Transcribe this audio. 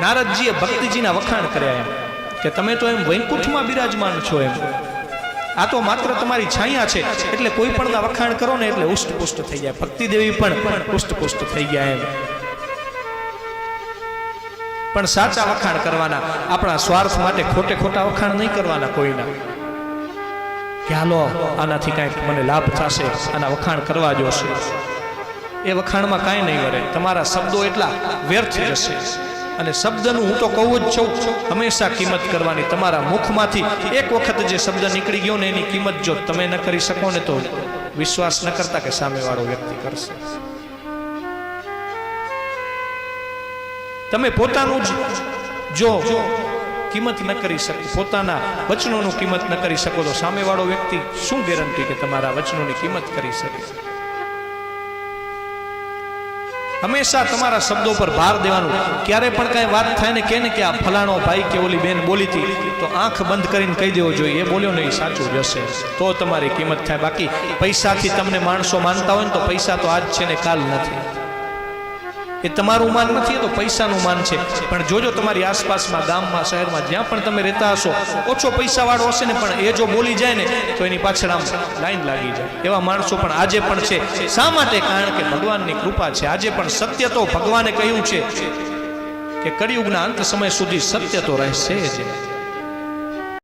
નારદજીએ ભક્તિજીના વખાણ કર્યા એમ, કે તમે તો એમ વૈકુંઠમાં બિરાજમાન છો એમ. આ તો માત્ર તમારી છાયા છે, એટલે કોઈ પણ વખાણ કરો ને એટલે ઉષ્ટ પુષ્ટ થઈ જાય. ભક્તિ દેવી પણ ઉષ્ટપુષ્ટ થઈ ગયા એમ. પણ સાચા વખાણ કરવાના, આપણા સ્વાર્થ માટે ખોટે ખોટા વખાણ નહીં કરવાના કોઈના. કે હાલો, આનાથી કાંઈક મને લાભ થશે, આના વખાણ કરવા જોશે. એ વખાણમાં કાંઈ નહીં વરે. તમારા શબ્દો એટલા વ્યર્થ જશે અને શબ્દનું હું તો કહું જ છું, હંમેશા કિંમત કરવાની તમારા મુખમાંથી એક વખત જે શબ્દ નીકળી ગયો ને એની કિંમત જો તમે ન કરી શકો ને તો વિશ્વાસ ન કરતા કે સામેવાળો વ્યક્તિ કરશે. તમે પોતાનું જ જો કિંમત ન કરી શકો, પોતાના વચનોનું કિંમત ન કરી શકો તો સામેવાળો વ્યક્તિ શું ગેરંટી કે તમારા વચનોની કિંમત કરી શકે? હંમેશા તમારા શબ્દો પર ભાર દેવાનું. ક્યારે પણ કાંઈ વાત થાય ને કે ને કે આ ફલાણો ભાઈ કે ઓલી બેન બોલી હતી, તો આંખ બંધ કરીને કહી દેવો જોઈએ. એ બોલ્યો ને એ સાચું જશે તો તમારી કિંમત થાય. બાકી પૈસાથી તમને માણસો માનતા હોય ને તો પૈસા તો આજ છે ને કાલ નથી. એ તમારું માન નથી, એ તો પૈસાનું માન છે. પણ જોજો તમારી આસપાસમાં, ગામમાં, શહેરમાં, જ્યાં પણ તમે રહેતા હશો, ઓછો પૈસાવાળો હશે ને, પણ એ જો બોલી જાય ને, તો એની પાછળ આમ લાઈન લાગી જાય. એવા માણસો પણ આજે પણ છે. શા માટે? કારણ કે ભગવાનની કૃપા છે. આજે પણ સત્ય તો ભગવાને કહ્યું છે કે કળિયુગના અંત સમય સુધી સત્ય તો રહેશે જ.